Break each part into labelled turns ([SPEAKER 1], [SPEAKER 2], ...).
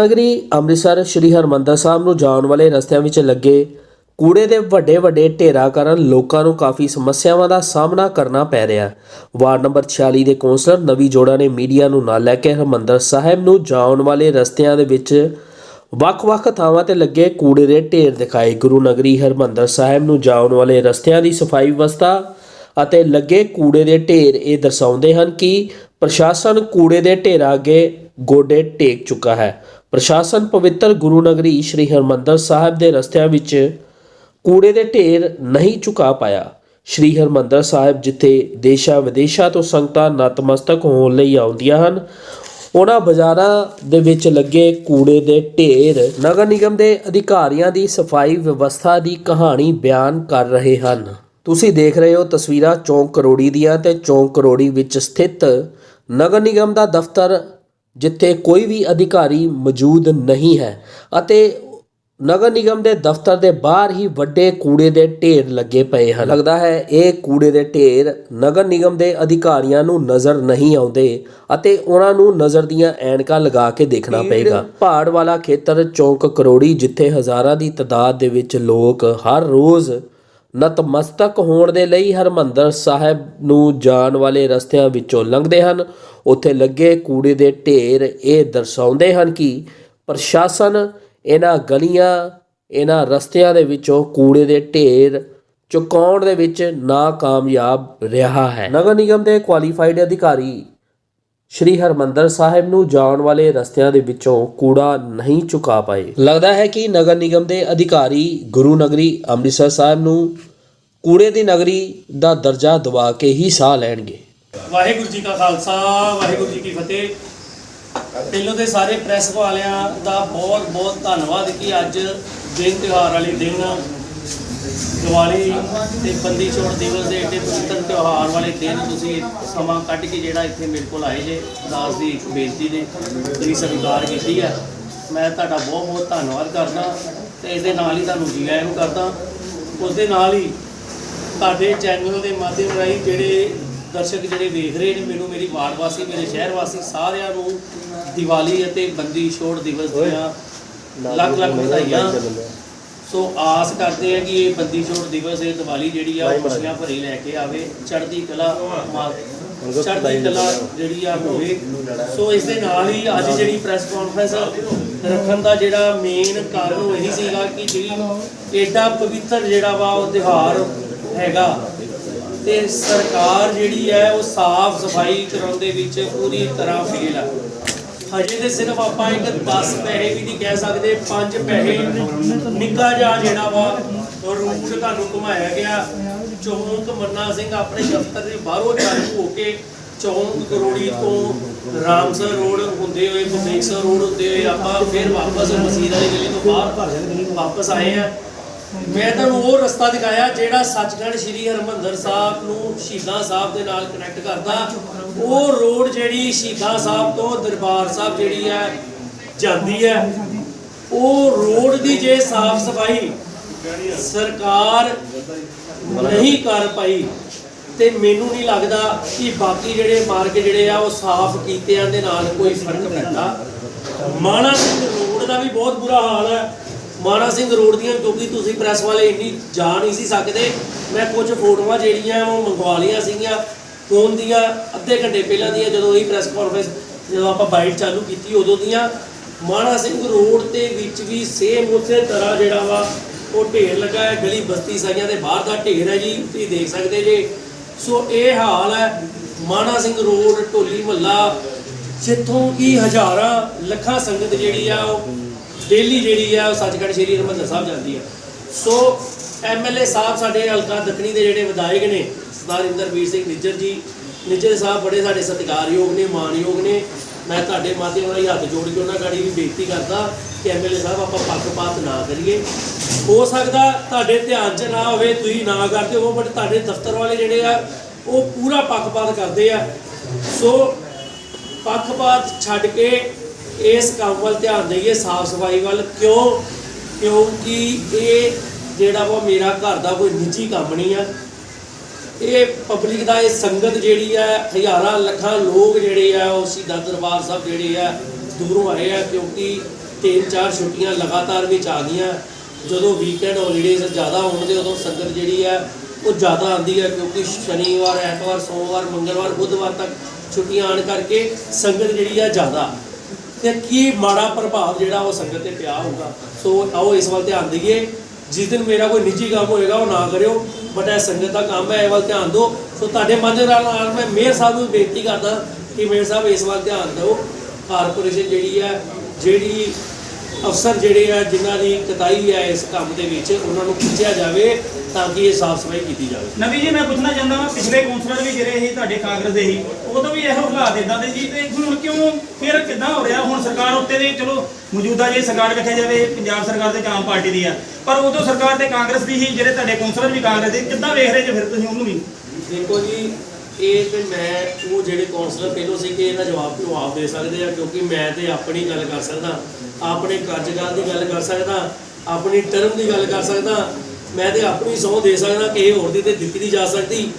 [SPEAKER 1] ਗੁਰੂ ਨਗਰੀ ਅੰਮ੍ਰਿਤਸਰ, ਸ੍ਰੀ ਹਰਮੰਦਰ ਸਾਹਿਬ ਨੂੰ ਜਾਣ ਵਾਲੇ ਰਸਤਿਆਂ ਵਿੱਚ ਲੱਗੇ ਕੂੜੇ ਦੇ ਵੱਡੇ ਵੱਡੇ ਢੇਰਾਂ ਕਾਰਨ ਲੋਕਾਂ ਨੂੰ ਕਾਫੀ ਸਮੱਸਿਆਵਾਂ ਦਾ ਸਾਹਮਣਾ ਕਰਨਾ ਪੈ ਰਿਹਾ ਵਾਰਡ ਨੰਬਰ 46 ਦੇ ਕੌਂਸਲਰ ਨਵੀ ਜੋੜਾ ਨੇ ਮੀਡੀਆ ਨੂੰ ਨਾਲ ਲੈ ਕੇ ਹਰਮੰਦਰ ਸਾਹਿਬ ਨੂੰ ਜਾਣ ਵਾਲੇ ਰਸਤਿਆਂ ਦੇ ਵਿੱਚ ਵੱਖ-ਵੱਖ ਥਾਵਾਂ ਤੇ ਲੱਗੇ ਕੂੜੇ ਦੇ ਢੇਰ ਦਿਖਾਏ। ਗੁਰੂ ਨਗਰੀ ਹਰਮੰਦਰ ਸਾਹਿਬ ਨੂੰ ਜਾਣ ਵਾਲੇ ਰਸਤਿਆਂ ਦੀ ਸਫ਼ਾਈ ਵਿਵਸਥਾ ਅਤੇ ਲੱਗੇ ਕੂੜੇ ਦੇ ਢੇਰ ਇਹ ਦਰਸਾਉਂਦੇ ਹਨ ਕਿ ਪ੍ਰਸ਼ਾਸਨ ਕੂੜੇ ਦੇ ਢੇਰਾਂ ਅੱਗੇ ਗੋਡੇ ਟੇਕ ਚੁੱਕਾ ਹੈ। ਪ੍ਰਸ਼ਾਸਨ ਪਵਿੱਤਰ ਗੁਰੂ ਨਗਰੀ ਸ੍ਰੀ ਹਰਮੰਦਰ ਸਾਹਿਬ ਦੇ ਰਸਤਿਆਂ ਵਿੱਚ ਕੂੜੇ ਦੇ ਢੇਰ ਨਹੀਂ ਚੁਕਾ ਪਾਇਆ। ਸ੍ਰੀ ਹਰਮੰਦਰ ਸਾਹਿਬ ਜਿੱਥੇ ਦੇਸ਼ਾਂ ਵਿਦੇਸ਼ਾਂ ਤੋਂ ਸੰਗਤਾਂ ਨਤਮਸਤਕ ਹੋਣ ਲਈ ਆਉਂਦੀਆਂ ਹਨ, ਉਹਨਾਂ ਬਾਜ਼ਾਰਾਂ ਦੇ ਵਿੱਚ ਲੱਗੇ ਕੂੜੇ ਦੇ ਢੇਰ ਨਗਰ ਨਿਗਮ ਦੇ ਅਧਿਕਾਰੀਆਂ ਦੀ ਸਫ਼ਾਈ ਵਿਵਸਥਾ ਦੀ ਕਹਾਣੀ ਬਿਆਨ ਕਰ ਰਹੇ ਹਨ। ਤੁਸੀਂ ਦੇਖ ਰਹੇ ਹੋ ਤਸਵੀਰਾਂ ਚੌਂਕ ਕਰੋੜੀ ਦੀਆਂ ਤੇ ਚੌਂਕ ਕਰੋੜੀ ਵਿੱਚ ਸਥਿਤ ਨਗਰ ਨਿਗਮ ਦਾ ਦਫ਼ਤਰ ਜਿੱਥੇ ਕੋਈ ਵੀ ਅਧਿਕਾਰੀ ਮੌਜੂਦ ਨਹੀਂ ਹੈ ਅਤੇ ਨਗਰ ਨਿਗਮ ਦੇ ਦਫ਼ਤਰ ਦੇ ਬਾਹਰ ਹੀ ਵੱਡੇ ਕੂੜੇ ਦੇ ਢੇਰ ਲੱਗੇ ਪਏ ਹਨ। ਲੱਗਦਾ ਹੈ ਇਹ ਕੂੜੇ ਦੇ ਢੇਰ ਨਗਰ ਨਿਗਮ ਦੇ ਅਧਿਕਾਰੀਆਂ ਨੂੰ ਨਜ਼ਰ ਨਹੀਂ ਆਉਂਦੇ ਅਤੇ ਉਹਨਾਂ ਨੂੰ ਨਜ਼ਰ ਦੀਆਂ ਐਨਕਾਂ ਲਗਾ ਕੇ ਦੇਖਣਾ ਪਏਗਾ। ਪਹਾੜ ਵਾਲਾ ਖੇਤਰ ਚੌਂਕ ਕਰੋੜੀ ਜਿੱਥੇ ਹਜ਼ਾਰਾਂ ਦੀ ਤਦਾਦ ਦੇ ਵਿੱਚ ਲੋਕ ਹਰ ਰੋਜ਼ ਨਤਮਸਤਕ ਹੋਣ ਦੇ ਲਈ ਹਰਮੰਦਰ ਸਾਹਿਬ ਨੂੰ ਜਾਣ ਵਾਲੇ ਰਸਤਿਆਂ ਵਿੱਚੋਂ ਲੰਘਦੇ ਹਨ। ਉੱਥੇ ਲੱਗੇ ਕੂੜੇ ਦੇ ਢੇਰ ਇਹ ਦਰਸਾਉਂਦੇ ਹਨ ਕਿ ਪ੍ਰਸ਼ਾਸਨ ਇਹਨਾਂ ਗਲੀਆਂ, ਇਹਨਾਂ ਰਸਤਿਆਂ ਦੇ ਵਿੱਚੋਂ ਕੂੜੇ ਦੇ ਢੇਰ ਚੁਕਾਉਣ ਦੇ ਵਿੱਚ ਨਾਕਾਮਯਾਬ ਰਿਹਾ ਹੈ। ਨਗਰ ਨਿਗਮ ਦੇ ਕੁਆਲੀਫਾਈਡ ਅਧਿਕਾਰੀ ਸ਼੍ਰੀ ਹਰਮੰਦਰ ਸਾਹਿਬ ਨੂੰ ਜਾਣ ਵਾਲੇ ਰਸਤਿਆਂ ਦੇ ਵਿੱਚੋਂ ਕੂੜਾ ਨਹੀਂ ਚੁਕਾ ਪਾਏ। ਲੱਗਦਾ ਹੈ ਕਿ ਨਗਰ ਨਿਗਮ ਦੇ ਅਧਿਕਾਰੀ ਗੁਰੂ ਨਗਰੀ ਅੰਮ੍ਰਿਤਸਰ ਸਾਹਿਬ ਨੂੰ ਕੂੜੇ ਦੀ ਨਗਰੀ ਦਾ ਦਰਜਾ ਦਵਾ ਕੇ ਹੀ ਸਾਹ ਲੈਣਗੇ।
[SPEAKER 2] ਵਾਹਿਗੁਰੂ ਜੀ ਕਾ ਖਾਲਸਾ, ਵਾਹਿਗੁਰੂ ਜੀ ਕੀ ਫਤਿਹ। ਪਹਿਲੋਂ ਤੇ ਸਾਰੇ ਪ੍ਰੈਸ ਵਾਲਿਆਂ ਦਾ ਬਹੁਤ ਬਹੁਤ ਧੰਨਵਾਦ ਕਿ ਅੱਜ ਦਿਨ ਤਿਉਹਾਰ ਵਾਲੇ ਦਿਨ ਦੀਵਾਲੀ ਤੇ ਬੰਦੀ ਛੋੜ ਦਿਵਸ ਦੇ ਏਡੇ ਪਵਿੱਤਰ ਤਿਉਹਾਰ ਵਾਲੇ ਦਿਨ ਤੁਸੀਂ ਸਮਾਂ ਕੱਢ ਕੇ ਜਿਹੜਾ ਇੱਥੇ ਮੇਰੇ ਕੋਲ ਆਏ ਜੇ ਦਾਸ ਦੀ ਬੇਨਤੀ ਦੇ ਤੁਸੀਂ ਸਵੀਕਾਰ ਕੀਤੀ ਹੈ। ਮੈਂ ਤੁਹਾਡਾ ਬਹੁਤ ਬਹੁਤ ਧੰਨਵਾਦ ਕਰਦਾ ਤੇ ਇਸ ਦੇ ਨਾਲ ਹੀ ਤੁਹਾਨੂੰ ਜੀ ਆਇਆਂ ਨੂੰ ਕਰਦਾ। ਉਸ ਦੇ ਨਾਲ ਹੀ ਤੁਹਾਡੇ ਚੈਨਲ ਦੇ ਮਾਧਿਅਮ ਰਾਹੀਂ ਜਿਹੜੇ ਦਰਸ਼ਕ ਜਿਹੜੇ ਵੇਖ ਰਹੇ ਨੇ ਮੈਨੂੰ ਮੇਰੀ ਵਾਰਡ ਵਾਸੀ ਮੇਰੇ ਸ਼ਹਿਰ ਵਾਸੀ ਸਾਰਿਆਂ ਨੂੰ ਦੀਵਾਲੀ ਅਤੇ ਬੰਦੀ ਛੋੜ ਦਿਵਸ ਦੀਆਂ ਲੱਖ ਲੱਖ ਵਧਾਈਆਂ। ਸੋ ਆਸ ਕਰਦੇ ਆ ਕਿ ਇਹ ਬੰਦੀ ਛੋੜ ਦਿਵਸ ਇਹ ਦੀਵਾਲੀ ਜਿਹੜੀ ਆ ਉਹ ਖੁਸ਼ੀਆਂ ਭਰੀ ਲੈ ਕੇ ਆਵੇ ਚੜ੍ਹਦੀ ਕਲਾ ਚੜ੍ਹਦੀ ਕਲਾ ਜਿਹੜੀ ਆ ਹੋਵੇ। ਸੋ ਇਸ ਦੇ ਨਾਲ ਹੀ ਅੱਜ ਜਿਹੜੀ ਪ੍ਰੈਸ ਕਾਨਫਰੰਸ ਰੱਖਣ ਦਾ ਜਿਹੜਾ ਮੇਨ ਕਾਰਨ ਉਹ ਇਹੀ ਸੀਗਾ ਕਿ ਜਿਹੜੀ ਏਡਾ ਪਵਿੱਤਰ ਜਿਹੜਾ ਵਾ ਉਹ ਤਿਉਹਾਰ ਹੈਗਾ। ਤੇ ਸਰਕਾਰ ਜਿਹੜੀ ਹੈ ਉਹ ਸਾਫ਼ ਸਫ਼ਾਈ ਕਰਾਉਣ ਦੇ ਵਿੱਚ ਪੂਰੀ ਤਰ੍ਹਾਂ ਫੇਲ ਆ। ਹਜੇ ਤੇ ਸਿਰਫ ਆਪਾਂ ਇੱਕ 10 ਪੈਸੇ ਵੀ ਨਹੀਂ ਕਹਿ ਸਕਦੇ 5 ਪੈਸੇ ਨਿੱਕਾ ਜਿਹਾ ਜਿਹੜਾ ਵਾ, ਉਹ ਰੂਟ ਤੁਹਾਨੂੰ ਘੁਮਾਇਆ ਗਿਆ। ਚੌਂਕ ਮੰਨਾ ਸਿੰਘ ਆਪਣੇ ਦਫ਼ਤਰ ਦੇ ਬਾਹਰੋਂ ਚਾਲੂ ਹੋ ਕੇ ਚੌਂਕ ਕਰੋੜੀ ਤੋਂ ਰਾਮਸਰ ਰੋਡ ਹੁੰਦੇ ਹੋਏ ਬੁਦੇਕਸਰ ਰੋਡ ਹੁੰਦੇ ਹੋਏ ਆਪਾਂ ਫਿਰ ਵਾਪਸ ਮਸਜਿਦ ਵਾਲੀ ਗਲੀ ਤੋਂ ਬਾਹਰ ਵਾਪਸ ਆਏ ਆ। ਮੈਂ ਤੁਹਾਨੂੰ ਉਹ ਰਸਤਾ ਦਿਖਾਇਆ ਜਿਹੜਾ ਸੱਚਖੰਡ ਸ੍ਰੀ ਹਰਮੰਦਰ ਸਾਹਿਬ ਨੂੰ ਸ਼ਹੀਦਾਂ ਸਾਹਿਬ ਦੇ ਨਾਲ ਕਨੈਕਟ ਕਰਦਾ। ਉਹ ਰੋਡ ਜਿਹੜੀ ਸ਼ਹੀਦਾਂ ਸਾਹਿਬ ਤੋਂ ਦਰਬਾਰ ਸਾਹਿਬ ਜਿਹੜੀ ਹੈ, ਜਾਂਦੀ ਹੈ। ਉਹ ਰੋਡ ਦੀ ਜੇ ਸਾਫ਼ ਸਫ਼ਾਈ ਸਰਕਾਰ ਨਹੀਂ ਕਰ ਪਾਈ ਤੇ ਮੈਨੂੰ ਨਹੀਂ ਲੱਗਦਾ ਕਿ ਬਾਕੀ ਜਿਹੜੇ ਮਾਰਗ ਜਿਹੜੇ ਆ, ਉਹ ਸਾਫ਼ ਕੀਤਿਆਂ ਦੇ ਨਾਲ ਕੋਈ ਫ਼ਰਕ ਪੈਂਦਾ। ਮਾਣਾ ਰੋਡ ਦਾ ਵੀ ਬਹੁਤ ਬੁਰਾ ਹਾਲ ਹੈ। ਮਾਣਾ ਸਿੰਘ ਰੋਡ ਦੀਆਂ, ਕਿਉਂਕਿ ਤੁਸੀਂ ਪ੍ਰੈਸ ਵਾਲੇ ਇੰਨੀ ਜਾ ਨਹੀਂ ਸੀ ਸਕਦੇ। ਮੈਂ ਕੁਝ ਫੋਟੋਆਂ ਜਿਹੜੀਆਂ ਉਹ ਮੰਗਵਾ ਲਈਆਂ ਸੀਗੀਆਂ ਫੋਨ ਦੀਆਂ, ਅੱਧੇ ਘੰਟੇ ਪਹਿਲਾਂ ਦੀਆਂ, ਜਦੋਂ ਇਹ ਪ੍ਰੈਸ ਕਾਨਫਰੰਸ ਜਦੋਂ ਆਪਾਂ ਬਾਈਟ ਚਾਲੂ ਕੀਤੀ ਉਦੋਂ ਦੀਆਂ। ਮਾਣਾ ਸਿੰਘ ਰੋਡ ਤੇ ਵਿੱਚ ਵੀ ਸੇਮ ਉਸੇ ਤਰ੍ਹਾਂ ਜਿਹੜਾ ਵਾ, ਉਹ ਢੇਰ ਲੱਗਾ ਹੈ, ਗਲੀ ਬਸਤੀ ਸਾਈਆਂ ਦੇ ਬਾਹਰ ਦਾ ਢੇਰ ਹੈ ਜੀ, ਤੁਸੀਂ ਦੇਖ ਸਕਦੇ ਜੇ। ਸੋ ਇਹ ਹਾਲ ਹੈ ਮਾਣਾ ਸਿੰਘ ਰੋਡ, ਢੋਲੀ ਮਹੱਲਾ ਜਿੱਥੋਂ ਕੀ ਹਜ਼ਾਰਾਂ ਲੱਖਾਂ ਸੰਗਤ ਜਿਹੜੀ ਆ ਉਹ ਡੇਲੀ ਜਿਹੜੀ ਆ ਉਹ ਸੱਚਖੰਡ ਸ਼੍ਰੀ ਹਰਿਮੰਦਰ ਸਾਹਿਬ ਜਾਂਦੀ ਆ। ਸੋ ਐਮਐਲਏ ਸਾਹਿਬ ਸਾਡੇ ਹਲਕਾ ਦੱਖਣੀ ਦੇ ਜਿਹੜੇ ਵਿਧਾਇਕ ਨੇ, ਸਰਦਾਰ ਇੰਦਰਵੀਰ ਸਿੰਘ ਨਿੱਜਰ ਜੀ, ਨਿੱਜਰ ਸਾਹਿਬ ਬੜੇ ਸਾਡੇ ਸਤਿਕਾਰਯੋਗ ਨੇ ਮਾਣਯੋਗ ਨੇ। ਮੈਂ ਤੁਹਾਡੇ ਮਾਧਿਅਮ ਰਾਹੀਂ ਹੱਥ ਜੋੜ ਕੇ ਉਹਨਾਂ ਗਾੜੀ ਵੀ ਬੇਨਤੀ ਕਰਦਾ ਕਿ ਐਮਐਲਏ ਸਾਹਿਬ ਆਪਾਂ ਪੱਖਪਾਤ ਨਾ ਕਰੀਏ। ਹੋ ਸਕਦਾ ਤੁਹਾਡੇ ਧਿਆਨ 'ਚ ਨਾ ਹੋਵੇ, ਤੁਸੀਂ ਨਾ ਕਰਦੇ ਹੋ ਬਟ ਤੁਹਾਡੇ ਦਫ਼ਤਰ ਵਾਲੇ ਜਿਹੜੇ ਆ, ਉਹ ਪੂਰਾ ਪੱਖਪਾਤ ਕਰਦੇ ਆ। ਸੋ ਪੱਖਪਾਤ ਛੱਡ ਕੇ ਇਸ ਕੰਮ ਵੱਲ ਧਿਆਨ ਦੇਈਏ, ਸਾਫ਼ ਸਫ਼ਾਈ ਵੱਲ, ਕਿਉਂ? ਕਿਉਂਕਿ ਇਹ ਜਿਹੜਾ ਵਾ ਮੇਰਾ ਘਰ ਦਾ ਕੋਈ ਨਿੱਜੀ ਕੰਮ ਨਹੀਂ ਆ। ਇਹ ਪਬਲਿਕ ਦਾ ਇਹ ਸੰਗਤ ਜਿਹੜੀ ਆ, ਹਜ਼ਾਰਾਂ ਲੱਖਾਂ ਲੋਕ ਜਿਹੜੇ ਆ, ਉਹ ਸ਼ਹੀਦਾਂ ਦਰਬਾਰ ਸਾਹਿਬ ਜਿਹੜੇ ਆ, ਦੂਰੋਂ ਆਏ ਆ, ਕਿਉਂਕਿ ਤਿੰਨ ਚਾਰ ਛੁੱਟੀਆਂ ਲਗਾਤਾਰ ਵਿੱਚ ਆ ਗਈਆਂ। ਜਦੋਂ ਵੀਕਐਂਡ ਹੌਲੀਡੇਜ਼ ਜ਼ਿਆਦਾ ਹੋਣ ਦੇ ਉਦੋਂ ਸੰਗਤ ਜਿਹੜੀ ਹੈ ਉਹ ਜ਼ਿਆਦਾ ਆਉਂਦੀ ਹੈ ਕਿਉਂਕਿ ਸ਼ਨੀਵਾਰ, ਐਤਵਾਰ, ਸੋਮਵਾਰ, ਮੰਗਲਵਾਰ, ਬੁੱਧਵਾਰ ਤੱਕ ਛੁੱਟੀਆਂ ਆਣ ਕਰਕੇ ਸੰਗਤ ਜਿਹੜੀ ਹੈ ਜ਼ਿਆਦਾ। ਤੇ ਕੀ ਮਾੜਾ ਪ੍ਰਭਾਵ ਜਿਹੜਾ ਉਹ ਸੰਗਤ ਤੇ ਪਿਆ ਹੋਊਗਾ। ਸੋ ਆਓ ਇਸ ਵੱਲ ਧਿਆਨ ਦਈਏ। ਜਿਸ ਦਿਨ ਮੇਰਾ ਕੋਈ ਨਿੱਜੀ ਕੰਮ ਹੋਏਗਾ, ਉਹ ਨਾ ਕਰਿਓ। ਬਟ ਇਹ ਸੰਗਤ ਦਾ ਕੰਮ ਹੈ, ਇਹ ਵੱਲ ਧਿਆਨ ਦਿਓ। ਸੋ ਤੁਹਾਡੇ ਮਨ ਨਾਲ ਮੈਂ ਮੇਅਰ ਸਾਹਿਬ ਨੂੰ ਬੇਨਤੀ ਕਰਦਾ ਕਿ ਮੇਅਰ ਸਾਹਿਬ ਇਸ ਵੱਲ ਧਿਆਨ ਦਿਓ। ਕਾਰਪੋਰੇਸ਼ਨ ਜਿਹੜੀ ਹੈ, ਜਿਹੜੀ ਅਫਸਰ ਜਿਹੜੇ ਆ ਜਿਨ੍ਹਾਂ ਦੀ ਕਤਾਈ ਹੈ ਇਸ ਕੰਮ ਦੇ ਵਿੱਚ ਉਹਨਾਂ ਨੂੰ ਪੁੱਛਿਆ ਜਾਵੇ ਤਾਂ ਕਿ ਇਹ ਸਾਫ਼ ਸਫ਼ਾਈ ਕੀਤੀ ਜਾਵੇ।
[SPEAKER 3] ਨਵੀ ਜੀ ਮੈਂ ਪੁੱਛਣਾ ਚਾਹੁੰਦਾ ਹਾਂ ਪਿਛਲੇ ਕੌਂਸਲਰ ਵੀ ਜਿਹੜੇ ਸੀ ਤੁਹਾਡੇ ਕਾਂਗਰਸ ਦੇ ਸੀ ਉਦੋਂ ਵੀ ਇਹੋ ਹਾਲਾਤ ਇਦਾਂ ਦੇ ਜੀ ਤੇ ਹੁਣ ਕਿਉਂ ਫਿਰ ਕਿੱਦਾਂ ਹੋ ਰਿਹਾ? ਹੁਣ ਸਰਕਾਰ ਉੱਤੇ ਦੇ ਚਲੋ ਮੌਜੂਦਾ ਜੇ ਸਰਕਾਰ ਵੇਖਿਆ ਜਾਵੇ ਪੰਜਾਬ ਸਰਕਾਰ ਤੇ ਆਮ ਪਾਰਟੀ ਦੀ ਆ ਪਰ ਉਦੋਂ ਸਰਕਾਰ ਤੇ ਕਾਂਗਰਸ ਦੀ ਸੀ ਜਿਹੜੇ ਤੁਹਾਡੇ ਕੌਂਸਲਰ ਵੀ ਕਾਂਗਰਸ ਦੇ ਕਿੱਦਾਂ ਵੇਖ ਰਹੇ ਜੇ ਫਿਰ ਤੁਸੀਂ ਉਹਨੂੰ ਵੀ?
[SPEAKER 2] ਦੇਖੋ ਜੀ ਇਹ ਤੇ ਮੈਂ, ਉਹ ਜਿਹੜੇ ਕਾਉਂਸਲਰ ਪਹਿਲੋਂ ਸੀ ਕਿ ਇਹਦਾ ਜਵਾਬ ਨੂੰ ਆਪ ਦੇ ਸਕਦੇ ਆ, ਕਿਉਂਕਿ ਮੈਂ ਤੇ ਆਪਣੀ ਗੱਲ ਕਰ ਸਕਦਾ, ਆਪਣੇ ਕਾਰਜਕਾਲ ਦੀ ਗੱਲ ਕਰ ਸਕਦਾ, ਆਪਣੀ ਟਰਮ ਦੀ ਗੱਲ ਕਰ ਸਕਦਾ, ਮੈਂ ਤੇ ਆਪਣੀ ਸਹੁੰ ਦੇ ਸਕਦਾ ਕਿ ਇਹ ਹੋਰ ਦੀ ਤੇ ਦਿੱਤੀ ਨਹੀਂ ਜਾ ਸਕਦੀ।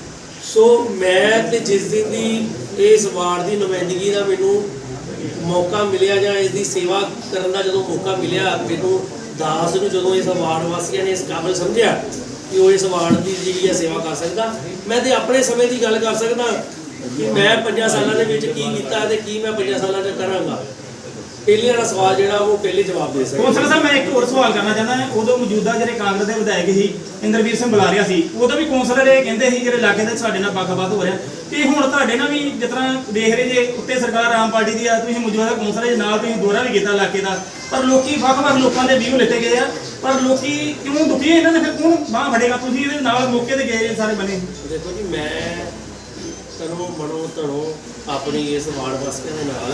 [SPEAKER 2] ਸੋ ਮੈਂ ਤੇ ਜਿਸ ਦਿਨ ਦੀ ਇਸ ਵਾਰਡ ਦੀ ਨੁਮਾਇੰਦਗੀ ਦਾ ਮੈਨੂੰ ਮੌਕਾ ਮਿਲਿਆ ਜਾਂ ਇਸ ਦੀ ਸੇਵਾ ਕਰਨ ਦਾ ਜਦੋਂ ਮੌਕਾ ਮਿਲਿਆ, ਮੈਨੂੰ ਦਾਸ ਨੂੰ ਜਦੋਂ ਇਸ ਵਾਰਡ ਵਾਸੀਆਂ ਨੇ ਇਸ ਕਾਬਲ ਸਮਝਿਆ ਕਿ ਉਹ ਇਸ ਵਾਰਡ ਦੀ ਜਿਹੜੀ ਹੈ ਸੇਵਾ ਕਰ ਸਕਦਾ। ਮੈਂ ਤੇ ਆਪਣੇ ਸਮੇਂ ਦੀ ਗੱਲ ਕਰ ਸਕਦਾ ਕਿ ਮੈਂ 5 ਸਾਲਾਂ ਦੇ ਵਿੱਚ ਕੀ ਕੀਤਾ ਤੇ ਕੀ ਮੈਂ 5 ਸਾਲਾਂ 'ਚ ਕਰਾਂਗਾ। ਪਹਿਲੇ ਵਾਲਾ ਸਵਾਲ ਜਿਹੜਾ ਉਹ ਪਹਿਲੇ ਜਵਾਬ ਦੇ ਸਕਦਾ।
[SPEAKER 3] ਕੌਂਸਲਰ ਸਾਹਿਬ ਮੈਂ ਇੱਕ ਹੋਰ ਸਵਾਲ ਕਰਨਾ ਚਾਹੁੰਦਾ ਹਾਂ। ਉਦੋਂ ਮੌਜੂਦਾ ਜਿਹੜੇ ਕਾਂਗਰਸ ਦੇ ਵਿਧਾਇਕ ਸੀ ਇੰਦਰਵੀਰ ਸਿੰਘ ਬੁਲਾਰਿਆ ਸੀ ਉਦੋਂ ਵੀ ਕੌਂਸਲਰ ਇਹ ਕਹਿੰਦੇ ਸੀ ਜਿਹੜੇ ਇਲਾਕੇ ਦੇ ਸਾਡੇ ਨਾਲ ਵੱਖ-ਵੱਖ ਹੋ ਰਿਹਾ। ਤੇ ਹੁਣ ਤੁਹਾਡੇ ਨਾਲ ਵੀ ਜਿਸ ਤਰ੍ਹਾਂ ਦੇਖ ਰਹੇ ਜੇ ਉੱਤੇ ਸਰਕਾਰ ਆਮ ਪਾਰਟੀ ਦੀ ਆ ਤੁਸੀਂ ਮੌਜੂਦਾ ਕੌਂਸਲਰ ਦੇ ਨਾਲ ਤੁਸੀਂ ਦੌਰਾ ਵੀ ਕੀਤਾ ਇਲਾਕੇ ਦਾ। ਪਰ ਲੋਕੀ ਵੱਖ-ਵੱਖ ਲੋਕਾਂ ਦੇ ਵੀਊ ਲਿੱਤੇ ਗਏ ਆ। ਪਰ ਲੋਕੀ ਕਿਉਂ ਦੁਖੀ? ਇਹਨਾਂ ਨੇ ਫਿਰ ਕੌਣ ਬਾਹ ਫੜੇਗਾ? ਤੁਸੀਂ ਇਹਦੇ ਨਾਲ ਮੌਕੇ ਤੇ ਗਏ ਸਾਰੇ ਬਣੇ
[SPEAKER 2] ਦੇਖੋ ਜੀ ਮੈਂ ਤਨੋਂ ਮਨੋਂ ਧਨੋਂ ਆਪਣੀ ਇਸ ਵਾਰਡ ਵਾਸੀਆਂ ਦੇ ਨਾਲ।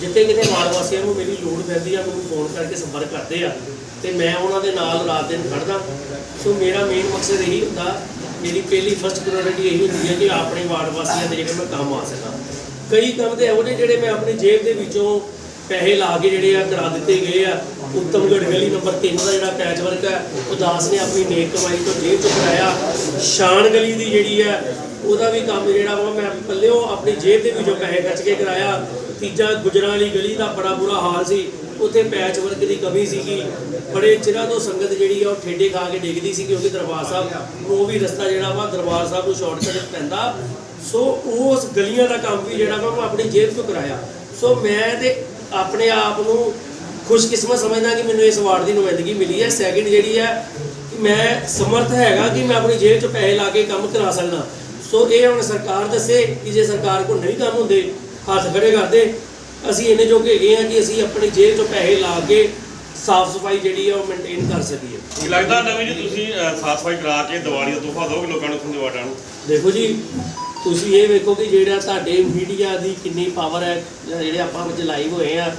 [SPEAKER 2] ਜਿੱਥੇ ਕਿਤੇ ਵਾਰਡ ਵਾਸੀਆਂ ਨੂੰ ਮੇਰੀ ਲੋੜ ਪੈਂਦੀ ਆ, ਮੈਨੂੰ ਫੋਨ ਕਰਕੇ ਸੰਪਰਕ ਕਰਦੇ ਆ, ਤੇ ਮੈਂ ਉਹਨਾਂ ਦੇ ਨਾਲ ਰਾਤ ਦਿਨ ਖੜਦਾ ਸੋ ਮੇਰਾ ਮੇਨ ਮਕਸਦ ਇਹੀ ਹੁੰਦਾ, ਮੇਰੀ ਪਹਿਲੀ ਫਸਟ ਪ੍ਰਾਇੋਰਟੀ ਇਹੀ ਹੁੰਦੀ ਹੈ ਕਿ ਆਪਣੇ ਵਾਰਡ ਵਾਸੀਆਂ ਦੇ ਜਿਹੜੇ ਮੈਂ ਕੰਮ ਆ ਸਕਾਂ। ਕਈ ਕੰਮ ਤੇ ਇਹੋ ਜਿਹੇ ਜਿਹੜੇ ਮੈਂ ਆਪਣੀ ਜੇਬ ਦੇ ਵਿੱਚੋਂ ਪੈਸੇ ਲਾ ਕੇ ਜਿਹੜੇ ਆ ਕਰਾ ਦਿੱਤੇ ਗਏ ਆ। ਉੱਤਮਗੜ ਗਲੀ ਨੰਬਰ 3 ਦਾ ਜਿਹੜਾ ਪੈਚ ਵਰਕ ਹੈ ਉਹ ਨੇ ਆਪਣੀ ਨੇਕ ਕਮਾਈ ਤੋਂ ਜੇਬ ਚੋਂ ਕਰਾਇਆ। ਸ਼ਾਨ ਗਲੀ ਦੀ ਜਿਹੜੀ ਹੈ ਉਹਦਾ ਵੀ ਕੰਮ ਜਿਹੜਾ ਵਾ, ਮੈਂ ਪੱਲਿਓ ਆਪਣੀ ਜੇਬ ਦੇ ਵਿੱਚੋਂ ਪੈਸੇ ਖਰਚ ਕੇ ਕਰਾਇਆ। ਤੀਜਾ ਗੁਜਰਾਂ ਵਾਲੀ ਗਲੀ ਦਾ ਬੜਾ ਬੁਰਾ ਹਾਲ ਸੀ। ਉੱਥੇ ਪੈਚ ਵਰਕ ਦੀ ਕਮੀ ਸੀਗੀ। ਬੜੇ ਚਿਰਾਂ ਤੋਂ ਸੰਗਤ ਜਿਹੜੀ ਆ ਉਹ ਠੇਡੇ ਖਾ ਕੇ ਡਿੱਗਦੀ ਸੀ ਕਿਉਂਕਿ ਦਰਬਾਰ ਸਾਹਿਬ ਉਹ ਵੀ ਰਸਤਾ ਜਿਹੜਾ ਵਾ ਦਰਬਾਰ ਸਾਹਿਬ ਨੂੰ ਸ਼ਾਰਟਕਟ ਪੈਂਦਾ। ਸੋ ਉਸ ਗਲੀਆਂ ਦਾ ਕੰਮ ਵੀ ਜਿਹੜਾ ਵਾ ਮੈਂ ਆਪਣੀ ਜੇਬ ਤੋਂ ਕਰਾਇਆ। ਸੋ ਮੈਂ ਤੇ ਆਪਣੇ ਆਪ ਨੂੰ ਖੁਸ਼ਕਿਸਮਤ ਸਮਝਦਾ ਕਿ ਮੈਨੂੰ ਇਸ ਵਾਰਡ ਦੀ ਨੁਮਾਇੰਦਗੀ ਮਿਲੀ ਹੈ। ਸੈਕਿੰਡ ਜਿਹੜੀ ਹੈ ਮੈਂ ਸਮਰਥ ਹੈਗਾ ਕਿ ਮੈਂ ਆਪਣੀ ਜੇਬ 'ਚ ਪੈਸੇ ਲਾ ਕੇ ਕੰਮ ਕਰਾ ਸਕਦਾ। ਸੋ ਇਹ ਹੁਣ ਸਰਕਾਰ ਦੱਸੇ ਕਿ ਜੇ ਸਰਕਾਰ ਕੋਲ ਨਹੀਂ ਕੰਮ ਹੁੰਦੇ ਹੱਥ ਖੜੇ ਕਰਦੇ। ਅਸੀਂ ਇੰਨੇ ਜੋਗੇ ਹੈਗੇ ਆ ਕਿ ਅਸੀਂ ਆਪਣੀ ਜੇਬ 'ਚੋਂ ਪੈਸੇ ਲਾ ਕੇ ਸਾਫ਼ ਸਫ਼ਾਈ ਜਿਹੜੀ ਹੈ ਉਹ ਮੇਨਟੇਨ ਕਰ ਸਕੀਏ।
[SPEAKER 4] ਕੀ ਲੱਗਦਾ ਨਵੀਂ ਜੀ ਤੁਸੀਂ ਸਾਫ਼ ਸਫ਼ਾਈ ਕਰਾ ਕੇ ਦੀਵਾਲੀ ਦਾ ਤੋਹਫਾ ਦੋਗੇ ਲੋਕਾਂ ਨੂੰ ਸੰਜਵਾਟਾਂ ਨੂੰ?
[SPEAKER 2] ਦੇਖੋ ਜੀ ਤੁਸੀਂ ਇਹ ਵੇਖੋ ਕਿ ਜਿਹੜਾ ਤੁਹਾਡੇ ਮੀਡੀਆ ਦੀ ਕਿੰਨੀ ਪਾਵਰ ਹੈ ਜਿਹੜੇ ਆਪਾਂ ਵਿੱਚ ਲਾਈਵ ਹੋਏ ਆ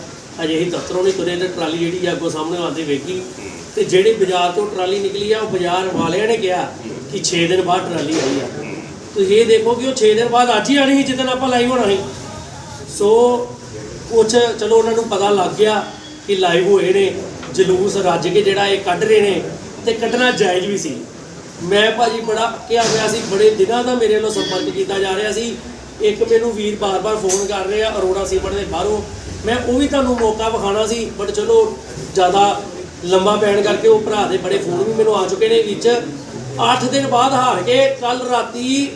[SPEAKER 2] ਅਜੇ ਹੀ ਦਫ਼ਤਰੋਂ ਨਹੀਂ ਤੁਰੇ ਤੇ ਟਰਾਲੀ ਜਿਹੜੀ ਆ ਅੱਗੋਂ ਸਾਹਮਣੇ ਆਉਂਦੇ ਵੇਖੀ। ਤੇ ਜਿਹੜੀ ਬਾਜ਼ਾਰ ਤੋਂ ਟਰਾਲੀ ਨਿਕਲੀ ਆ ਉਹ ਬਾਜ਼ਾਰ ਵਾਲਿਆਂ ਨੇ ਕਿਹਾ ਕਿ 6 ਦਿਨ ਬਾਅਦ ਟਰਾਲੀ ਆਈ ਆ। ਤੁਸੀਂ ਇਹ ਦੇਖੋ ਕਿ ਉਹ 6 ਦਿਨ ਬਾਅਦ ਅੱਜ ਹੀ ਆਣੀ ਸੀ ਜਿੱਦਣ ਆਪਾਂ ਲਾਈਵ ਹੋਣਾ ਸੀ। ਸੋ ਕੁਛ ਚਲੋ ਉਹਨਾਂ ਨੂੰ ਪਤਾ ਲੱਗ ਗਿਆ ਕਿ ਲਾਈਵ ਹੋਏ ਨੇ, ਜਲੂਸ ਰੱਜ ਕੇ ਜਿਹੜਾ ਇਹ ਕੱਢ ਰਹੇ ਨੇ ਤੇ ਕੱਢਣਾ ਜਾਇਜ਼ ਵੀ ਸੀ। ਮੈਂ ਭਾਜੀ ਬੜਾ ਕਿਹਾ ਹੋਇਆ ਸੀ, ਬੜੇ ਦਿਨਾਂ ਦਾ ਮੇਰੇ ਵੱਲੋਂ ਸੰਪਰਕ ਕੀਤਾ ਜਾ ਰਿਹਾ ਸੀ। ਇੱਕ ਮੈਨੂੰ ਵੀਰ ਬਾਰ-ਬਾਰ ਫੋਨ ਕਰ ਰਹੇ ਆ ਅਰੋੜਾ ਸੀਮਟ ਦੇ ਬਾਹਰੋਂ। ਮੈਂ ਉਹ ਵੀ ਤੁਹਾਨੂੰ ਮੌਕਾ ਵਿਖਾਣਾ ਸੀ ਬਟ ਚਲੋ ਜ਼ਿਆਦਾ ਲੰਬਾ ਪੈਣ ਕਰਕੇ ਉਹ ਭਰਾ ਦੇ ਬੜੇ ਫੋਨ ਵੀ ਮੈਨੂੰ ਆ ਚੁੱਕੇ ਨੇ ਵਿੱਚ। 8 ਦਿਨ ਬਾਅਦ ਹਾਰ ਕੇ ਕੱਲ ਰਾਤੀ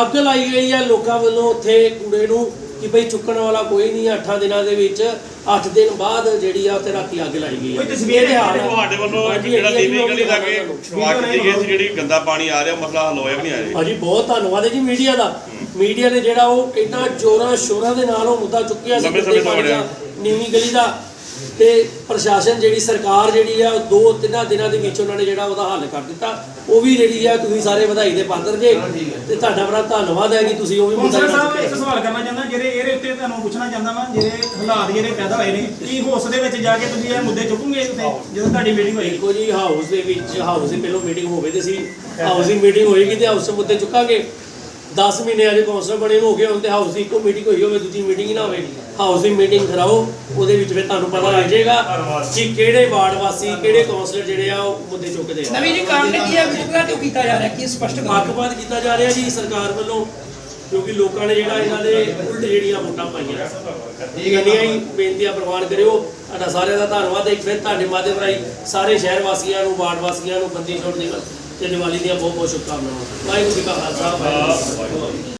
[SPEAKER 2] ਅੱਗ ਲਾਈ ਗਈ ਆ ਲੋਕਾਂ ਵੱਲੋਂ ਉੱਥੇ ਕੂੜੇ ਨੂੰ। ਕਿ ਭਈ ਚੁੱਕਣ ਵਾਲਾ ਕੋਈ ਨਹੀਂ 8 ਦਿਨਾਂ ਦੇ ਵਿੱਚ 8 ਦਿਨ ਬਾਅਦ ਜਿਹੜੀ ਆ ਉੱਥੇ ਰਾਤੀ ਅੱਗ ਲਾਈ ਗਈ ਆ
[SPEAKER 3] ਕੋਈ ਤਸਵੀਰ
[SPEAKER 2] ਆ।
[SPEAKER 4] ਤੁਹਾਡੇ ਵੱਲੋਂ
[SPEAKER 2] ਹਾਂਜੀ,
[SPEAKER 4] ਜਿਹੜਾ ਦੀਵੀ ਗਲੀ ਦਾ ਕੇ। ਸ਼ੁਰੂਆਤ ਕੀਤੀ ਗਈ ਸੀ ਜਿਹੜੀ ਗੰਦਾ ਪਾਣੀ ਆ ਰਿਹਾ ਮਸਲਾ ਹੱਲ ਹੋਇਆ ਕਿ ਨਹੀਂ ਆ ਰਿਹਾ
[SPEAKER 2] ਭਾਜੀ ਬਹੁਤ ਧੰਨਵਾਦ ਹੈ ਜੀ ਮੀਡੀਆ ਦਾ ਮੀਡੀਆ ਨੇ ਜਿਹੜਾ ਉਹ ਇੰਨਾ ਜੋਰਾਂ ਸ਼ੋਰਾਂ ਦੇ ਨਾਲ ਉਹ ਮੁੱਦਾ ਚੁੱਕਿਆ ਸੀ
[SPEAKER 4] ਤੋਂ।
[SPEAKER 2] ਨੀਵੀਂ ਗਲੀ ਦਾ ਤੇ ਪ੍ਰਸ਼ਾਸਨ ਜਿਹੜੀ ਸਰਕਾਰ ਜਿਹੜੀ ਆ ਦੋ ਤਿੰਨਾਂ ਦਿਨਾਂ ਦੇ ਵਿੱਚ ਉਹਨਾਂ ਨੇ ਜਿਹੜਾ ਉਹਦਾ ਹੱਲ ਕਰ ਦਿੱਤਾ। ਉਹ ਵੀ ਜਿਹੜੀ ਆ ਤੁਸੀਂ ਸਾਰੇ ਵਧਾਈ ਦੇ ਪਾਤਰ ਜੇ। ਤੇ ਤੁਹਾਡਾ ਬੜਾ ਧੰਨਵਾਦ ਹੈ ਕਿ ਤੁਸੀਂ ਉਹ ਵੀ ਜਿਹੜਾ
[SPEAKER 3] ਸਾਹਿਬ ਇੱਕ ਸਵਾਲ ਕਰਨਾ ਚਾਹੁੰਦਾ ਜਿਹੜੇ ਇਹਦੇ ਉੱਤੇ ਤੁਹਾਨੂੰ ਪੁੱਛਣਾ ਚਾਹੁੰਦਾ ਵਾਂ ਜਿਹੜੇ ਹਾਲਾਤ ਜਿਹੜੇ ਪੈਦਾ ਹੋਏ ਨੇ ਕੀ ਹਾਊਸ ਦੇ ਵਿੱਚ ਜਾ ਕੇ ਤੁਸੀਂ ਇਹ ਮੁੱਦੇ ਚੁੱਕੋਗੇ ਉੱਥੇ ਜਦੋਂ ਤੁਹਾਡੀ ਮੀਟਿੰਗ ਹੋਏਗੀ?
[SPEAKER 2] ਦੇਖੋ ਜੀ ਹਾਊਸ ਦੇ ਵਿੱਚ ਹਾਊਸ ਦੀ ਪਹਿਲਾਂ ਮੀਟਿੰਗ ਹੋਵੇ ਤੇ ਸੀ ਹਾਊਸ ਦੀ ਮੀਟਿੰਗ ਹੋਏਗੀ ਤੇ ਹਾਊਸ ਦੇ ਮੁੱਦੇ ਚੁੱਕਾਂਗੇ। 10 ਮਹੀਨੇ ਅਜੇ ਕੌਂਸਲਰ ਬਣੇ ਹੋ ਗਏ ਹੁਣ ਤੇ ਹਾਊਸ ਦੀ ਇੱਕੋ ਮੀਟਿੰਗ ਹੋਵੇ ਦੂਜੀ ਮੀਟਿੰਗ ਨਾ ਹੋਵੇ। ਹਾਊਸ ਦੀ ਮੀਟਿੰਗ ਕਰਾਓ ਉਹਦੇ ਵਿੱਚ ਫਿਰ ਤੁਹਾਨੂੰ ਪਤਾ ਲੱਗ ਜਾਏਗਾ ਕਿ ਕਿਹੜੇ ਵਾਰਡ ਵਾਸੀ ਕਿਹੜੇ ਕੌਂਸਲਰ ਜਿਹੜੇ ਆ ਉਹ ਮੁੱਦੇ ਚੁੱਕਦੇ ਆ।
[SPEAKER 5] ਨਵੀਂ ਜੀ ਕਾਰਨ ਕੀ ਹੈ? ਵਿਚਾਰਾ ਤੇ ਕੀਤਾ ਜਾ ਰਿਹਾ? ਕੀ ਸਪਸ਼ਟ
[SPEAKER 2] ਮਾਕਬਾਦ ਕੀਤਾ ਜਾ ਰਿਹਾ ਜੀ ਸਰਕਾਰ ਵੱਲੋਂ ਕਿਉਂਕਿ ਲੋਕਾਂ ਨੇ ਜਿਹੜਾ ਇਹਨਾਂ ਦੇ ਉਲਟ ਜਿਹੜੀਆਂ ਵੋਟਾਂ ਪਾਈਆਂ। ਠੀਕ ਹੈ ਨਹੀਂ ਬੇਨਤੀਆਂ ਪ੍ਰਵਾਨ ਕਰਿਓ। ਤੁਹਾਡਾ ਸਾਰਿਆਂ ਦਾ ਧੰਨਵਾਦ ਇੱਕ ਫਿਰ ਤੁਹਾਡੇ ਮਾਧਿਅਮ ਰਾਹੀਂ ਸਾਰੇ ਸ਼ਹਿਰ ਵਾਸੀਆਂ ਨੂੰ ਵਾਰਡ ਵਾਸੀਆਂ ਨੂੰ ਬੰਦੀ ਛੋੜ ਦੀ ਗੱਲ। ਤੇ ਦੀਵਾਲੀ ਦੀਆਂ ਬਹੁਤ ਬਹੁਤ ਸ਼ੁਭਕਾਮਨਾਵਾਂ। ਵਾਹਿਗੁਰੂ ਜੀ ਕਾ ਖਾਲਸਾ ਵਾਹਿਗੁਰੂ ਜੀ